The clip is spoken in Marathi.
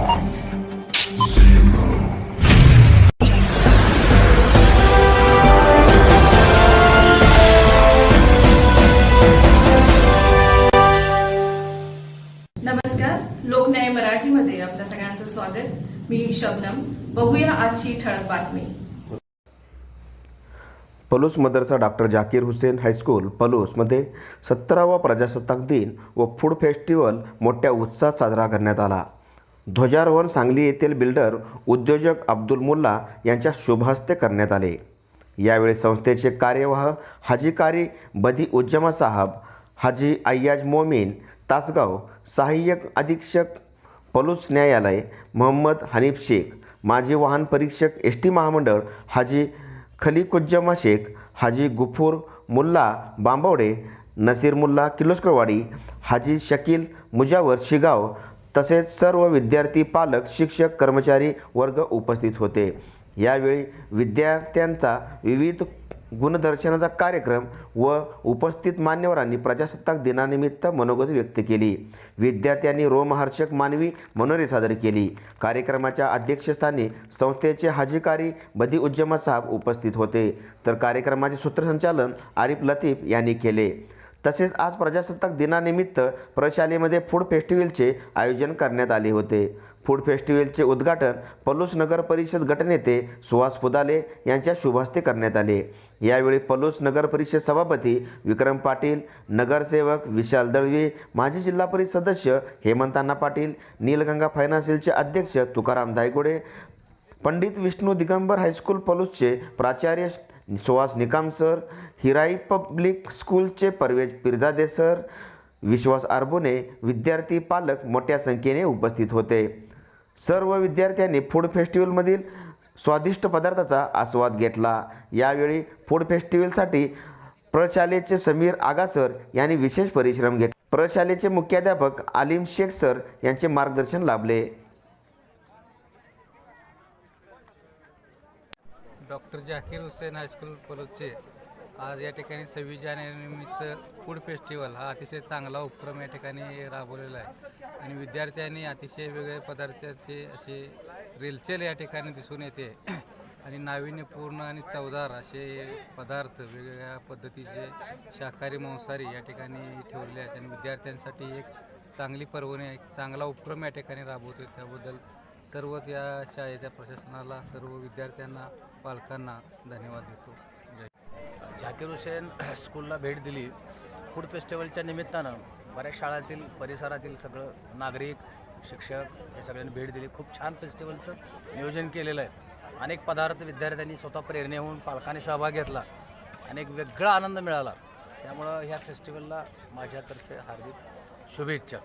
नमस्कार लोकन्याय मराठीमध्ये आपल्या सगळ्यांचं स्वागत. मी शबनम. बघूया आजची ठळक बातमी. Palus मदरचा doctor Zakir Hussain high school पलूसमध्ये सत्तरावा प्रजासत्ताक दिन व फूड फेस्टिवल मोठ्या उत्साहात साजरा करण्यात आला. ध्वजारोहण सांगली येथील बिल्डर उद्योजक अब्दुल मुल्ला यांच्या शुभहस्ते करण्यात आले. यावेळी संस्थेचे कार्यवाह हाजी कारी बदी उज्जमा साहब हाजी अय्याज मोमीन तासगाव सहाय्यक अधीक्षक पलूस न्यायालय मोहम्मद हनीफ शेख माजी वाहन परीक्षक एस टी महामंडळ हाजी खलिकुज्जमा शेख हाजी गुफूर मुल्ला बांबवडे नसीर मुल्ला किर्लोस्करवाडी हाजी शकील मुजावर शिगाव तसेच सर्व विद्यार्थी पालक शिक्षक कर्मचारी वर्ग उपस्थित होते. यावेळी विद्यार्थ्यांचा विविध गुणदर्शनाचा कार्यक्रम व उपस्थित मान्यवरांनी प्रजासत्ताक दिनानिमित्त मनोगत व्यक्त केली. विद्यार्थ्यांनी रोमहर्षक मानवी मनोरे सादर केली. कार्यक्रमाच्या अध्यक्षस्थानी संस्थेचे हाजीकारी बदी उज्जमा साहेब उपस्थित होते. तर कार्यक्रमाचे सूत्रसंचालन आरिफ लतीफ यांनी केले. तसेच आज प्रजासत्ताक दिनानिमित्त प्रशालेमध्ये फूड फेस्टिवलचे आयोजन करण्यात आले होते. फूड फेस्टिवलचे उद्घाटन पलूस नगर परिषद गटनेते सुहास फुदाले यांच्या शुभहस्ते करण्यात आले. यावेळी पलूस नगर परिषद सभापती विक्रम पाटील नगरसेवक विशाल दळवे माजी जिल्हा परिषद सदस्य हेमंतांना पाटील नीलगंगा फायनान्शियलचे अध्यक्ष तुकाराम दायगुडे पंडित विष्णू दिगंबर हायस्कूल पलूसचे प्राचार्य सुहास निकाम सर हिराई पब्लिक स्कूलचे परवेज पिरजादे सर विश्वास आरबुने विद्यार्थी पालक मोठ्या संख्येने उपस्थित होते. सर्व विद्यार्थ्यांनी फूड फेस्टिवलमधील स्वादिष्ट पदार्थाचा आस्वाद घेतला. यावेळी फूड फेस्टिवलसाठी प्रशालेचे समीर आगासर यांनी विशेष परिश्रम घेतले प्रशालेचे मुख्याध्यापक आलिम शेख सर यांचे मार्गदर्शन लाभले. डॉक्टर जाकीर हुसेन हायस्कूल कॉलेजचे. आज या ठिकाणी सव्वीस जानेवारीनिमित्त फूड फेस्टिवल हा अतिशय चांगला उपक्रम या ठिकाणी राबवलेला आहे. आणि विद्यार्थ्यांनी अतिशय वेगळे पदार्थाचे असे रेलचेल या ठिकाणी दिसून येते. आणि नाविन्यपूर्ण आणि चवदार असे पदार्थ वेगवेगळ्या पद्धतीचे शाकाहारी मांसाहारी या ठिकाणी ठेवलेले आहेत. आणि विद्यार्थ्यांसाठी एक चांगली पर्वणी एक चांगला उपक्रम या ठिकाणी राबवतो त्याबद्दल सर्वच या शाळेच्या प्रशासनाला सर्व विद्यार्थ्यांना पालकांना धन्यवाद देतो. जय झाकीर हुसेन स्कूलला भेट दिली. फूड फेस्टिवलच्या निमित्तानं बऱ्याच शाळातील परिसरातील सगळं नागरिक शिक्षक हे सगळ्यांनी भेट दिली. खूप छान फेस्टिवलचं नियोजन केलेलं आहे. अनेक पदार्थ विद्यार्थ्यांनी स्वतः प्रेरणे होऊन पालकांनी सहभाग घेतला. आणि एक वेगळा आनंद मिळाला. त्यामुळं ह्या फेस्टिवलला माझ्यातर्फे हार्दिक शुभेच्छा.